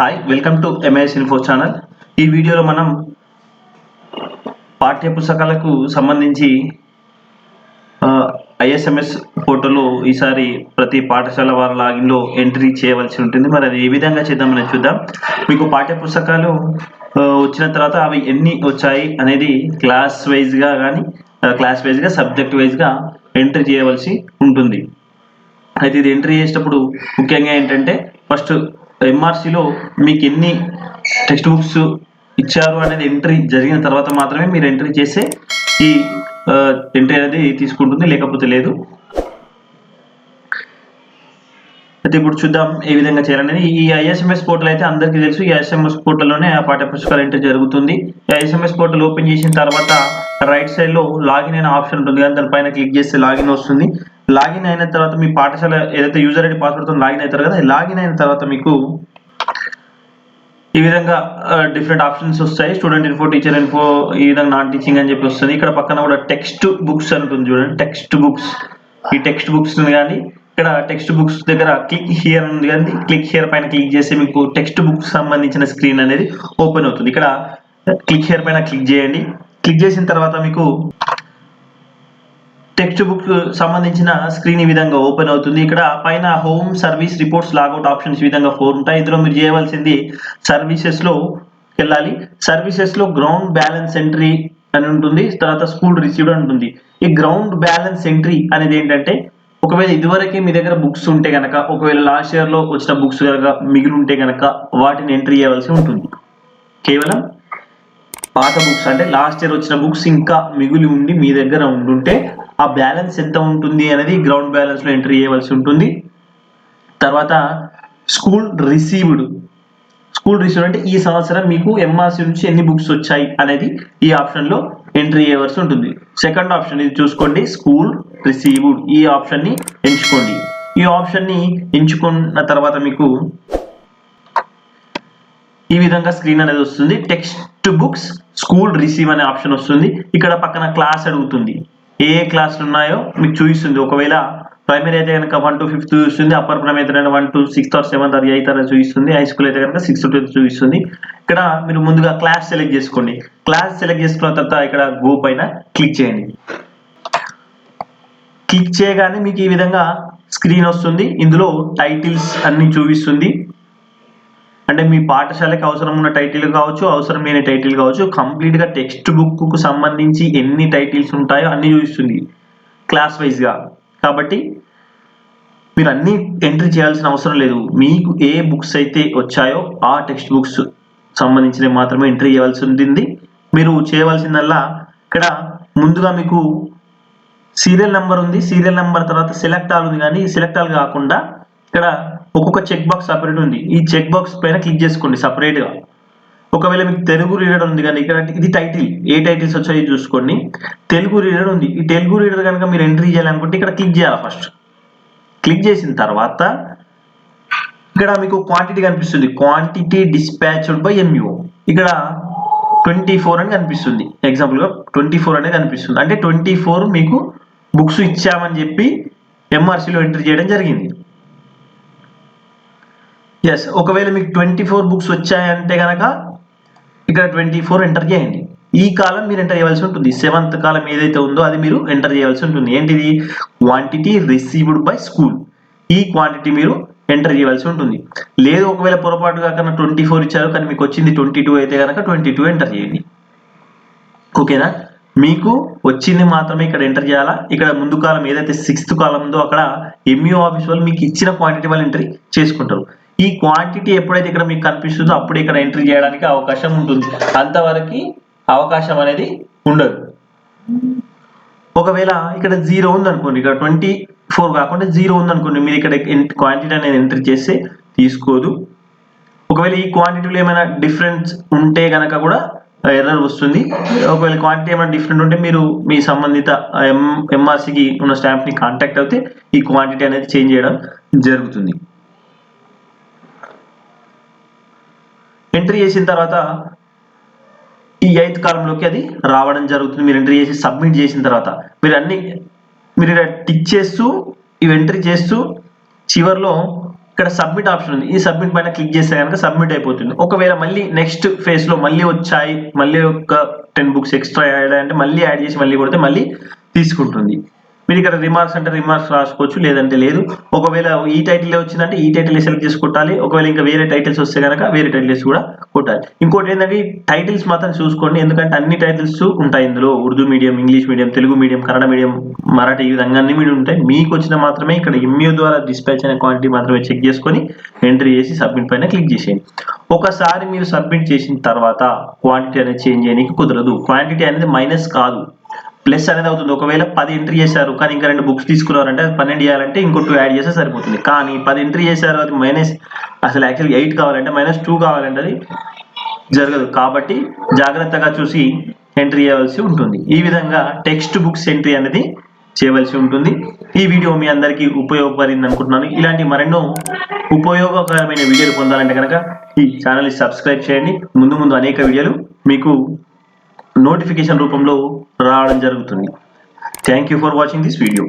Hi welcome to MIS info channel ఈ వీడియోలో మనం పాఠ్య పుస్తకాలకు సంబంధించి ఐఎస్ఎంఎస్ పోర్టల్లో ఈసారి ప్రతి పాఠశాల వారి లాగిన్లో ఎంట్రీ చేయవలసి ఉంటుంది. మరి అది ఏ విధంగా చేద్దామని చూద్దాం. మీకు పాఠ్య పుస్తకాలు వచ్చిన తర్వాత అవి ఎన్ని వచ్చాయి అనేది క్లాస్ వైజ్గా కానీ క్లాస్ వైజ్గా సబ్జెక్ట్ వైజ్గా ఎంట్రీ చేయవలసి ఉంటుంది. అయితే ఇది ఎంట్రీ చేసేటప్పుడు ముఖ్యంగా ఏంటంటే ఫస్ట్ ఎంఆర్సీలో మీకు ఎన్ని టెక్స్ట్ బుక్స్ ఇచ్చారు అనేది ఎంట్రీ జరిగిన తర్వాత మాత్రమే మీరు ఎంట్రీ చేసే ఈ ఎంట్రీ అనేది తీసుకుంటుంది లేకపోతే లేదు. అయితే ఇప్పుడు చూద్దాం ఏ విధంగా చేయాలనేది. ఈ ఐఎస్ఎంఎస్ పోర్టల్ అయితే అందరికీ తెలుసు. ఈ ఐఎస్ఎంఎస్ పోర్టల్లోనే ఆ పాఠ్య పుస్తకాలు ఎంట్రీ జరుగుతుంది. ఈ ఐఎస్ఎంఎస్ పోర్టల్ ఓపెన్ చేసిన తర్వాత రైట్ సైడ్లో లాగిన్ అయిన ఆప్షన్ ఉంటుంది కానీ దానిపైన క్లిక్ చేస్తే లాగిన్ వస్తుంది. లాగిన్ అయిన తర్వాత మీ పాఠశాల ఏదైతే యూజర్ ఐడి పాస్వర్డ్తో లాగిన్ అవుతారు కదా లాగిన్ అయిన తర్వాత మీకు ఈ విధంగా డిఫరెంట్ ఆప్షన్స్ వస్తాయి. స్టూడెంట్ ఇన్ఫో టీచర్ ఇన్ఫో ఈ విధంగా నాన్ టీచింగ్ అని చెప్పి వస్తుంది. ఇక్కడ పక్కన కూడా టెక్స్ట్ బుక్స్ అని ఉంటుంది చూడండి. టెక్స్ట్ బుక్స్ ఈ టెక్స్ట్ బుక్స్ కానీ ఇక్కడ టెక్స్ట్ బుక్స్ దగ్గర క్లిక్ హియర్ ఉంది కానీ క్లిక్ హియర్ పైన క్లిక్ చేస్తే మీకు టెక్స్ట్ బుక్స్ సంబంధించిన స్క్రీన్ అనేది ఓపెన్ అవుతుంది. ఇక్కడ క్లిక్ హియర్ పైన క్లిక్ చేయండి. క్లిక్ చేసిన తర్వాత మీకు టెక్స్ట్ బుక్ సంబంధించిన స్క్రీన్ ఈ విధంగా ఓపెన్ అవుతుంది. ఇక్కడ పైన home service reports logout options ఈ విధంగా ఫోర్ ఉంటాయి. ఇందులో మీరు చేయవలసింది సర్వీసెస్లో వెళ్ళాలి. సర్వీసెస్లో గ్రౌండ్ బ్యాలెన్స్ ఎంట్రీ అని ఉంటుంది. తర్వాత స్కూల్ రిసీవ్డ్ అని ఉంటుంది. ఈ గ్రౌండ్ బ్యాలెన్స్ ఎంట్రీ అనేది ఏంటంటే ఒకవేళ ఇదివరకే మీ దగ్గర బుక్స్ ఉంటే కనుక ఒకవేళ లాస్ట్ ఇయర్లో వచ్చిన బుక్స్ కనుక మిగిలి ఉంటే కనుక వాటిని ఎంట్రీ చేయవలసి ఉంటుంది. కేవలం పాత బుక్స్ అంటే లాస్ట్ ఇయర్ వచ్చిన బుక్స్ ఇంకా మిగిలి ఉండి మీ దగ్గర ఉండుంటే ఆ బ్యాలెన్స్ ఎంత ఉంటుంది అనేది గ్రౌండ్ బ్యాలెన్స్లో ఎంట్రీ చేయవలసి ఉంటుంది. తర్వాత స్కూల్ రిసీవ్డ్. స్కూల్ రిసీవ్డ్ అంటే ఈ సంవత్సరం మీకు ఎంఆర్సీ నుంచి ఎన్ని బుక్స్ వచ్చాయి అనేది ఈ ఆప్షన్లో ఎంట్రీ చేయవలసి ఉంటుంది. సెకండ్ ఆప్షన్ ఇది చూసుకోండి స్కూల్ రిసీవ్డ్. ఈ ఆప్షన్ని ఎంచుకోండి. ఈ ఆప్షన్ని ఎంచుకున్న తర్వాత మీకు ఈ విధంగా స్క్రీన్ అనేది వస్తుంది. టెక్స్ట్ బుక్స్ స్కూల్ రిసీవ్ అనే ఆప్షన్ వస్తుంది. ఇక్కడ పక్కన క్లాస్ అడుగుతుంది. ఏ ఏ క్లాసులు ఉన్నాయో మీకు చూపిస్తుంది. ఒకవేళ ప్రైమరీ అయితే కనుక వన్ టు ఫిఫ్త్ చూపిస్తుంది అప్పర్ ప్రైమరీ అయితే కనుక one to sixth or seventh అది ఎయిత్ చూపిస్తుంది. హై స్కూల్ అయితే కనుక సిక్స్త్ టెన్త్ చూపిస్తుంది. ఇక్కడ మీరు ముందుగా క్లాస్ సెలెక్ట్ చేసుకోండి. క్లాస్ సెలెక్ట్ చేసుకున్న తర్వాత ఇక్కడ గో పైన క్లిక్ చేయండి. క్లిక్ చేయగానే మీకు ఈ విధంగా స్క్రీన్ వస్తుంది. ఇందులో టైటిల్స్ అన్ని చూపిస్తుంది. అంటే మీ పాఠశాలకి అవసరం ఉన్న టైటిల్ కావచ్చు అవసరం లేని టైటిల్ కావచ్చు కంప్లీట్గా టెక్స్ట్ బుక్కు సంబంధించి ఎన్ని టైటిల్స్ ఉంటాయో అన్ని చూపిస్తుంది క్లాస్ వైజ్గా. కాబట్టి మీరు అన్ని ఎంట్రీ చేయాల్సిన అవసరం లేదు. మీకు ఏ బుక్స్ అయితే వచ్చాయో ఆ టెక్స్ట్ బుక్స్ సంబంధించినవి మాత్రమే ఎంట్రీ చేయాల్సి ఉంటుంది. మీరు చేయవలసిందల్లా ఇక్కడ ముందుగా మీకు సీరియల్ నెంబర్ ఉంది. సీరియల్ నెంబర్ తర్వాత సెలెక్ట్ ఆల్ ఉంది కానీ సెలెక్ట్ ఆల్ కాకుండా ఇక్కడ ఒక్కొక్క చెక్ బాక్స్ సపరేట్ ఉంది. ఈ చెక్ బాక్స్ పైన క్లిక్ చేసుకోండి సపరేట్గా ఒకవేళ మీకు తెలుగు రీడర్ ఉంది కానీ ఇక్కడ ఇది టైటిల్ ఏ టైటిల్స్ వచ్చాయో చూసుకోండి. తెలుగు రీడర్ ఉంది. ఈ తెలుగు రీడర్ కనుక మీరు ఎంట్రీ చేయాలనుకుంటే ఇక్కడ క్లిక్ చేయాలి ఫస్ట్ క్లిక్ చేసిన తర్వాత ఇక్కడ మీకు క్వాంటిటీ కనిపిస్తుంది. Quantity dispatched by M U ఇక్కడ ట్వంటీ ఫోర్ అని కనిపిస్తుంది. ఎగ్జాంపుల్గా ట్వంటీ ఫోర్ అనేది కనిపిస్తుంది. అంటే ట్వంటీ ఫోర్ మీకు బుక్స్ ఇచ్చామని చెప్పి ఎంఆర్సీలో ఎంట్రీ చేయడం జరిగింది. ఎస్ ఒకవేళ మీకు ట్వంటీ ఫోర్ బుక్స్ వచ్చాయంటే కనుక ఇక్కడ ట్వంటీ ఫోర్ ఎంటర్ చేయండి. ఈ కాలం మీరు ఎంటర్ చేయవలసి ఉంటుంది. సెవెంత్ కాలం ఏదైతే ఉందో అది మీరు ఎంటర్ చేయవలసి ఉంటుంది. ఏంటిది? క్వాంటిటీ రిసీవ్డ్ బై స్కూల్ ఈ క్వాంటిటీ మీరు ఎంటర్ చేయవలసి ఉంటుంది. లేదు ఒకవేళ పొరపాటుగా కన్నా ట్వంటీ ఫోర్ ఇచ్చారు కానీ మీకు వచ్చింది ట్వంటీ టూ అయితే కనుక ట్వంటీ టూ ఎంటర్ చేయండి. ఓకేనా? మీకు వచ్చింది మాత్రమే ఇక్కడ ఎంటర్ చేయాలా? ఇక్కడ ముందు కాలం ఏదైతే సిక్స్త్ కాలం ఉందో అక్కడ ఎంఈఓ ఆఫీస్ వాళ్ళు మీకు ఇచ్చిన క్వాంటిటీ వాళ్ళు ఎంట్రీ చేసుకుంటారు. ఈ క్వాంటిటీ ఎప్పుడైతే ఇక్కడ మీకు కనిపిస్తుందో అప్పుడు ఇక్కడ ఎంట్రీ చేయడానికి అవకాశం ఉంటుంది. అంతవరకు అవకాశం అనేది ఉండదు. ఒకవేళ ఇక్కడ జీరో ఉంది అనుకోండి ఇక్కడ ట్వంటీ ఫోర్ కాకుండా జీరో ఉంది అనుకోండి మీరు ఇక్కడ క్వాంటిటీ అనేది ఎంట్రీ చేస్తే తీసుకోదు. ఒకవేళ ఈ క్వాంటిటీలో ఏమైనా డిఫరెన్స్ ఉంటే కనుక కూడా ఎర్రర్ వస్తుంది. ఒకవేళ క్వాంటిటీ ఏమైనా డిఫరెంట్ ఉంటే మీరు మీ సంబంధిత ఎం ఎంఆర్సీకి ఉన్న స్టాంప్ని కాంటాక్ట్ అయితే ఈ క్వాంటిటీ అనేది చేంజ్ చేయడం జరుగుతుంది. ఎంట్రీ చేసిన తర్వాత ఈ ఎయిత్ కాలంలోకి అది రావడం జరుగుతుంది. మీరు ఎంట్రీ చేసి సబ్మిట్ చేసిన తర్వాత మీరు అన్ని మీరు ఇక్కడ టిక్ చేస్తూ ఇవి ఎంట్రీ చేస్తూ చివర్లో ఇక్కడ సబ్మిట్ ఆప్షన్ ఉంది. ఈ సబ్మిట్ పైన క్లిక్ చేస్తే కనుక సబ్మిట్ అయిపోతుంది. ఒకవేళ మళ్ళీ నెక్స్ట్ ఫేజ్లో మళ్ళీ వచ్చాయి మళ్ళీ ఒక టెన్ బుక్స్ ఎక్స్ట్రా యాడ్ అంటే మళ్ళీ యాడ్ చేసి మళ్ళీ కొడితే మళ్ళీ తీసుకుంటుంది. మీరు ఇక్కడ రిమార్క్స్ అంటే రిమార్క్స్ రాసుకోవచ్చు లేదంటే లేదు. ఒకవేళ ఈ టైటిల్ వచ్చిందంటే ఈ టైటిల్ సెలెక్ట్ చేసి కొట్టాలి. ఒకవేళ ఇంకా వేరే టైటిల్స్ వస్తే కనుక వేరే టైటిల్స్ కూడా కొట్టాలి. ఇంకోటి ఏంటంటే టైటిల్స్ మాత్రం చూసుకోండి. ఎందుకంటే అన్ని టైటిల్స్ ఉంటాయి ఇందులో. Urdu medium English medium Telugu medium Kannada medium Marathi ఈ విధంగా అన్ని మీడియం ఉంటాయి. మీకు వచ్చిన మాత్రమే ఇక్కడ ఎంయూ ద్వారా డిస్పాచ్ అనే క్వాంటిటీ మాత్రమే చెక్ చేసుకొని ఎంట్రీ చేసి సబ్మిట్ పైన క్లిక్ చేసేయండి. ఒకసారి మీరు సబ్మిట్ చేసిన తర్వాత క్వాంటిటీ అనేది చేంజ్ చేయడానికి కుదరదు. క్వాంటిటీ అనేది మైనస్ కాదు. ప్లస్ అనేది అవుతుంది. ఒకవేళ పది ఎంట్రీ చేశారు కానీ ఇంకా రెండు బుక్స్ తీసుకున్నారంటే పన్నెండు చేయాలంటే ఇంకో టూ యాడ్ చేస్తే సరిపోతుంది. కానీ పది ఎంట్రీ చేశారు అది మైనస్ అసలు యాక్చువల్గా ఎయిట్ కావాలంటే మైనస్ టూ కావాలంటే అది జరగదు. కాబట్టి జాగ్రత్తగా చూసి ఎంట్రీ చేయవలసి ఉంటుంది. ఈ విధంగా టెక్స్ట్ బుక్స్ ఎంట్రీ అనేది చేయవలసి ఉంటుంది. ఈ వీడియో మీ అందరికీ ఉపయోగపడింది అనుకుంటున్నాను. ఇలాంటి మరెన్నో ఉపయోగకరమైన వీడియోలు పొందాలంటే కనుక ఈ ఛానల్ని సబ్స్క్రైబ్ చేయండి. ముందు ముందు అనేక వీడియోలు మీకు నోటిఫికేషన్ రూపంలో రావడం జరుగుతుంది. Thank you for watching this video